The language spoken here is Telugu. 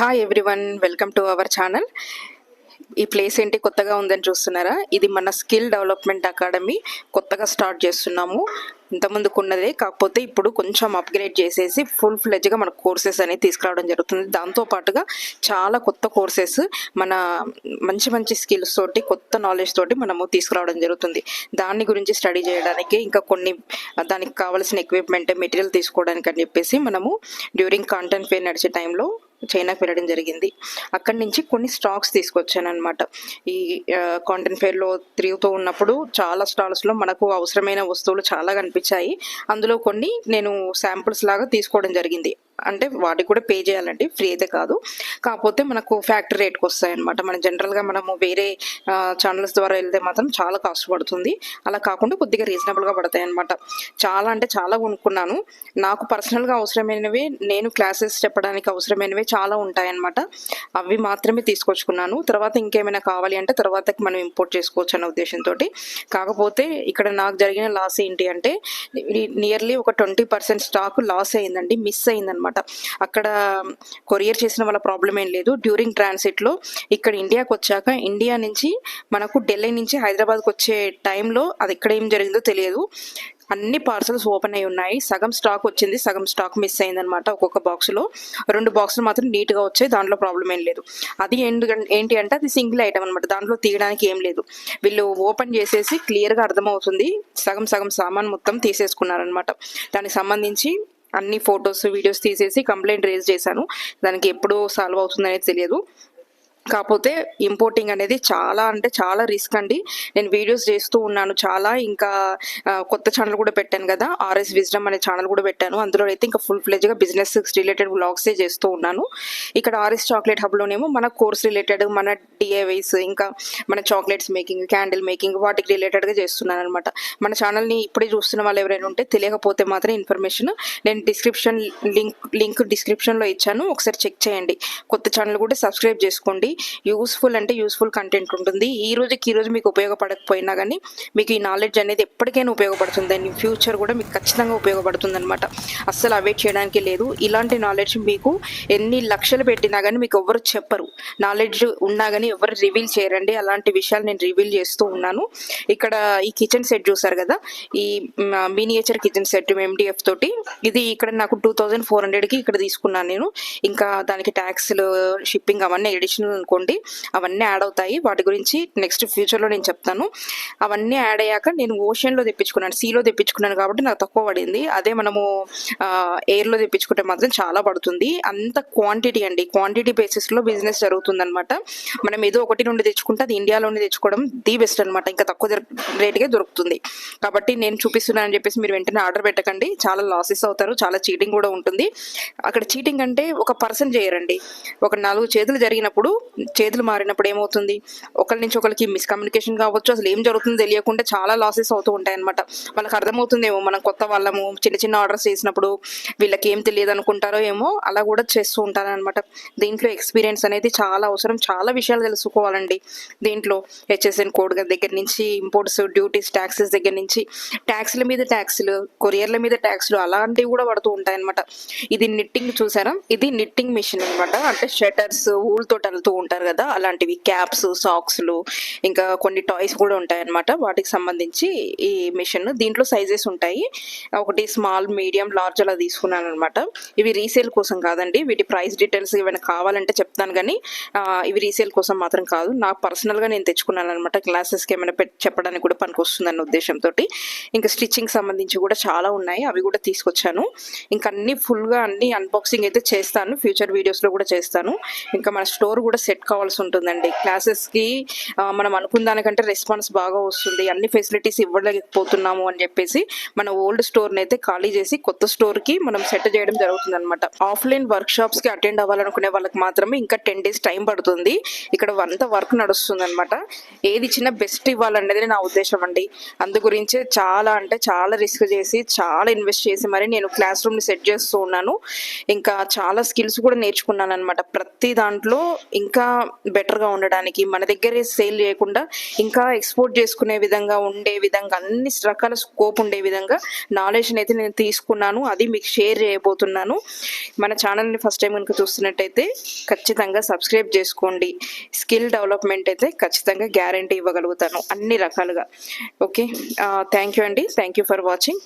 Hi everyone welcome to our channel ఈ ప్లేస్ ఏంటి? కొత్తగా ఉందని చూస్తున్నారా? ఇది మన స్కిల్ డెవలప్మెంట్ అకాడమీ కొత్తగా స్టార్ట్ చేస్తున్నాము. ఇంతకుముందుకు ఉన్నదే కాకపోతే ఇప్పుడు కొంచెం అప్గ్రేడ్ చేసేసి ఫుల్ ఫ్లెజ్గా మన కోర్సెస్ అనేది తీసుకురావడం జరుగుతుంది. దాంతో పాటుగా చాలా కొత్త కోర్సెస్ మన మంచి మంచి స్కిల్స్ తోటి కొత్త నాలెడ్జ్ తోటి మనము తీసుకురావడం జరుగుతుంది. దాని గురించి స్టడీ చేయడానికి ఇంకా కొన్ని దానికి కావాల్సిన ఎక్విప్మెంట్ మెటీరియల్ తీసుకోవడానికి అని చెప్పేసి మనము డ్యూరింగ్ కాంటెంట్ ఫేర్ నడిచే టైంలో చైనాకి వెళ్ళడం జరిగింది. అక్కడి నుంచి కొన్ని స్టాక్స్ తీసుకొచ్చాను అనమాట ఈ కాంటెంట్ ఫేర్లో తిరుగుతూ ఉన్నప్పుడు చాలా స్టాల్స్లో మనకు అవసరమైన వస్తువులు చాలా కనిపించాయి. అందులో కొన్ని నేను శాంపుల్స్ లాగా తీసుకోవడం జరిగింది. అంటే వాటికి కూడా పే చేయాలండి. ఫ్రీ అయితే కాదు. కాకపోతే మనకు ఫ్యాక్టరీ రేట్కి వస్తాయి అనమాట మన జనరల్గా మనము వేరే ఛానల్స్ ద్వారా వెళ్తే మాత్రం చాలా కాస్ట్ పడుతుంది. అలా కాకుండా కొద్దిగా రీజనబుల్గా పడతాయి అనమాట చాలా అంటే చాలా కొనుక్కున్నాను. నాకు పర్సనల్గా అవసరమైనవి నేను క్లాసెస్ చెప్పడానికి అవసరమైనవి చాలా ఉంటాయన్నమాట. అవి మాత్రమే తీసుకొచ్చుకున్నాను. తర్వాత ఇంకేమైనా కావాలి అంటే తర్వాత మనం ఇంపోర్ట్ చేసుకోవచ్చు అన్న ఉద్దేశంతో కాకపోతే ఇక్కడ నాకు జరిగిన లాస్ ఏంటి అంటే నియర్లీ ఒక ట్వంటీ పర్సెంట్ స్టాక్ లాస్ అయిందండి. మిస్ అయిందనమాట అక్కడ కొరియర్ చేసిన వాళ్ళ ప్రాబ్లం ఏం లేదు. డ్యూరింగ్ ట్రాన్సిట్లో ఇక్కడ ఇండియాకి వచ్చాక ఇండియా నుంచి మనకు ఢిల్లీ నుంచి హైదరాబాద్కి వచ్చే టైంలో అది ఎక్కడ ఏం జరిగిందో తెలియదు. అన్ని పార్సల్స్ ఓపెన్ అయి ఉన్నాయి. సగం స్టాక్ వచ్చింది సగం స్టాక్ మిస్ అయిందనమాట ఒక్కొక్క బాక్స్లో. రెండు బాక్సులు మాత్రం నీట్గా వచ్చాయి దాంట్లో ప్రాబ్లం ఏం లేదు. అది ఎందుకంటే ఏంటి అంటే అది సింగిల్ ఐటమ్ అనమాట దాంట్లో తీయడానికి ఏం లేదు. వీళ్ళు ఓపెన్ చేసేసి క్లియర్గా అర్థమవుతుంది. సగం సగం సామాన్ మొత్తం తీసేసుకున్నారనమాట దానికి సంబంధించి అన్ని ఫొటోస్ వీడియోస్ తీసేసి కంప్లైంట్ రేజ్ చేశాను. దానికి ఎప్పుడు సాల్వ్ అవుతుంది అనేది తెలియదు. కాకపోతే ఇంపోర్టింగ్ అనేది చాలా అంటే చాలా రిస్క్ అండి. నేను వీడియోస్ చేస్తూ ఉన్నాను చాలా. ఇంకా కొత్త ఛానల్ కూడా పెట్టాను కదా. ఆర్ఎస్ విజ్డమ్ అనే ఛానల్ కూడా పెట్టాను. అందులో అయితే ఇంకా ఫుల్ ఫ్లెజ్గా బిజినెస్ రిలేటెడ్ బ్లాగ్సే చేస్తూ ఉన్నాను. ఇక్కడ ఆర్ఎస్ చాక్లెట్ హబ్లోనేమో మన కోర్స్ రిలేటెడ్ మన డిఏవైస్ ఇంకా మన చాక్లెట్స్ మేకింగ్ క్యాండిల్ మేకింగ్ వాటికి రిలేటెడ్గా చేస్తున్నాను అనమాట మన ఛానల్ని ఇప్పుడే చూస్తున్న వాళ్ళు ఎవరైనా ఉంటే తెలియకపోతే మాత్రం ఇన్ఫర్మేషన్ నేను డిస్క్రిప్షన్ లింక్ లింక్ డిస్క్రిప్షన్లో ఇచ్చాను. ఒకసారి చెక్ చేయండి. కొత్త ఛానల్ కూడా సబ్స్క్రైబ్ చేసుకోండి. యూస్ఫుల్ అంటే యూస్ఫుల్ కంటెంట్ ఉంటుంది. ఈ రోజుకి ఈ రోజు మీకు ఉపయోగపడకపోయినా కానీ మీకు ఈ నాలెడ్జ్ అనేది ఎప్పటికైనా ఉపయోగపడుతుంది. అండ్ ఫ్యూచర్ కూడా మీకు ఖచ్చితంగా ఉపయోగపడుతుంది అనమాట అస్సలు అవేట్ చేయడానికి లేదు. ఇలాంటి నాలెడ్జ్ మీకు ఎన్ని లక్షలు పెట్టినా కానీ మీకు ఎవరు చెప్పరు. నాలెడ్జ్ ఉన్నా కానీ ఎవరు రివీల్ చేయరండి. అలాంటి విషయాలు నేను రివీల్ చేస్తూ ఉన్నాను. ఇక్కడ ఈ కిచెన్ సెట్ చూసారు కదా? ఈ మినియేచర్ కిచెన్ సెట్ ఎండిఎఫ్ తోటి. ఇది ఇక్కడ నాకు టూ థౌజండ్ ఫోర్ హండ్రెడ్కి ఇక్కడ తీసుకున్నాను నేను. ఇంకా దానికి ట్యాక్స్లు షిప్పింగ్ అవన్నీ ఎడిషనల్ అనుకోండి అవన్నీ యాడ్ అవుతాయి. వాటి గురించి నెక్స్ట్ ఫ్యూచర్లో నేను చెప్తాను. అవన్నీ యాడ్ అయ్యాక నేను ఓషన్లో తెప్పించుకున్నాను సీలో తెప్పించుకున్నాను కాబట్టి నాకు తక్కువ పడింది. అదే మనము ఎయిర్లో తెప్పించుకుంటే మాత్రం చాలా పడుతుంది. అంత క్వాంటిటీ అండి. క్వాంటిటీ బేసిస్లో బిజినెస్ జరుగుతుంది అనమాట మనం ఏదో ఒకటి నుండి తెచ్చుకుంటే అది ఇండియాలోనే తెచ్చుకోవడం ది బెస్ట్ అనమాట ఇంకా తక్కువ రేట్గా దొరుకుతుంది. కాబట్టి నేను చూపిస్తున్నాను అని చెప్పేసి మీరు వెంటనే ఆర్డర్ పెట్టకండి. చాలా లాసెస్ అవుతారు. చాలా చీటింగ్ కూడా ఉంటుంది. అక్కడ చీటింగ్ అంటే ఒక పర్సన్ చేయరండి. ఒక నాలుగు చేతులు జరిగినప్పుడు చేతులు మారినప్పుడు ఏమవుతుంది? ఒకరి నుంచి ఒకరికి మిస్కమ్యూనికేషన్ కావచ్చు అసలు ఏం జరుగుతుందో తెలియకుండా చాలా లాసెస్ అవుతూ ఉంటాయి అనమాట వాళ్ళకి అర్థమవుతుందేమో మనం కొత్త వాళ్ళము చిన్న చిన్న ఆర్డర్స్ చేసినప్పుడు వీళ్ళకి ఏం తెలియదు అనుకుంటారో ఏమో అలా కూడా చేస్తూ ఉంటారు అనమాట దీంట్లో ఎక్స్పీరియన్స్ అనేది చాలా అవసరం. చాలా విషయాలు తెలుసుకోవాలండి. దీంట్లో హెచ్ఎస్ఎన్ కోడ్ దగ్గర నుంచి ఇంపోర్ట్స్ డ్యూటీస్ ట్యాక్సెస్ దగ్గర నుంచి ట్యాక్స్ల మీద ట్యాక్స్లు కొరియర్ల మీద ట్యాక్స్లు అలాంటివి కూడా పడుతూ ఉంటాయన్నమాట. ఇది నిట్టింగ్ చూసారా? ఇది నిట్టింగ్ మిషన్ అనమాట అంటే షటర్స్ ఊళ్ళతో తోటి వెళ్తూ ఉంటారు కదా అలాంటివి క్యాప్స్ సాక్స్లు ఇంకా కొన్ని టాయ్స్ కూడా ఉంటాయి అనమాట వాటికి సంబంధించి ఈ మిషన్ దీంట్లో సైజెస్ ఉంటాయి. ఒకటి స్మాల్ మీడియం లార్జ్ అలా తీసుకున్నాను అనమాట ఇవి రీసేల్ కోసం కాదండి వీటి ప్రైస్ డీటెయిల్స్ ఏమైనా కావాలంటే చెప్తాను కానీ ఇవి రీసేల్ కోసం మాత్రం కాదు. నాకు పర్సనల్గా నేను తెచ్చుకున్నాను అనమాట క్లాసెస్కి ఏమైనా పెట్టి చెప్పడానికి కూడా పనికి వస్తుందన్న ఉద్దేశంతో ఇంకా స్టిచ్చింగ్ సంబంధించి కూడా చాలా ఉన్నాయి అవి కూడా తీసుకొచ్చాను. ఇంకా అన్ని ఫుల్గా అన్ని అన్బాక్సింగ్ అయితే చేస్తాను ఫ్యూచర్ వీడియోస్లో కూడా చేస్తాను. ఇంకా మన స్టోర్ కూడా సెట్ కావాల్సి ఉంటుందండి క్లాసెస్కి మనం అనుకున్న దానికంటే రెస్పాన్స్ బాగా వస్తుంది. అన్ని ఫెసిలిటీస్ ఇవ్వలేకపోతున్నాము అని చెప్పేసి మన ఓల్డ్ స్టోర్ని అయితే ఖాళీ చేసి కొత్త స్టోర్కి మనం సెట్ చేయడం జరుగుతుంది అనమాట ఆఫ్లైన్ వర్క్ షాప్స్కి అటెండ్ అవ్వాలనుకునే వాళ్ళకి మాత్రమే ఇంకా టెన్ డేస్ టైం పడుతుంది. ఇక్కడ వంత వర్క్ నడుస్తుంది అనమాట ఏది ఇచ్చినా బెస్ట్ ఇవ్వాలనేది నా ఉద్దేశం అండి. అందు గురించి చాలా అంటే చాలా రిస్క్ చేసి చాలా ఇన్వెస్ట్ చేసి మరి నేను క్లాస్ రూమ్ని సెట్ చేస్తూ ఉన్నాను. ఇంకా చాలా స్కిల్స్ కూడా నేర్చుకున్నాను అనమాట ప్రతి దాంట్లో ఇంకా ఇంకా బెటర్గా ఉండడానికి మన దగ్గరే సేల్ చేయకుండా ఇంకా ఎక్స్పోర్ట్ చేసుకునే విధంగా ఉండే విధంగా అన్ని రకాల స్కోప్ ఉండే విధంగా నాలెడ్జ్ని అయితే నేను తీసుకున్నాను. అది మీకు షేర్ చేయబోతున్నాను. మన ఛానల్ని ఫస్ట్ టైం కనుక చూస్తున్నట్టయితే ఖచ్చితంగా సబ్స్క్రైబ్ చేసుకోండి. స్కిల్ డెవలప్మెంట్ అయితే ఖచ్చితంగా గ్యారంటీ ఇవ్వగలుగుతాను. అన్ని రకాలుగా. ఓకే థ్యాంక్ యూ అండి. Thank you for watching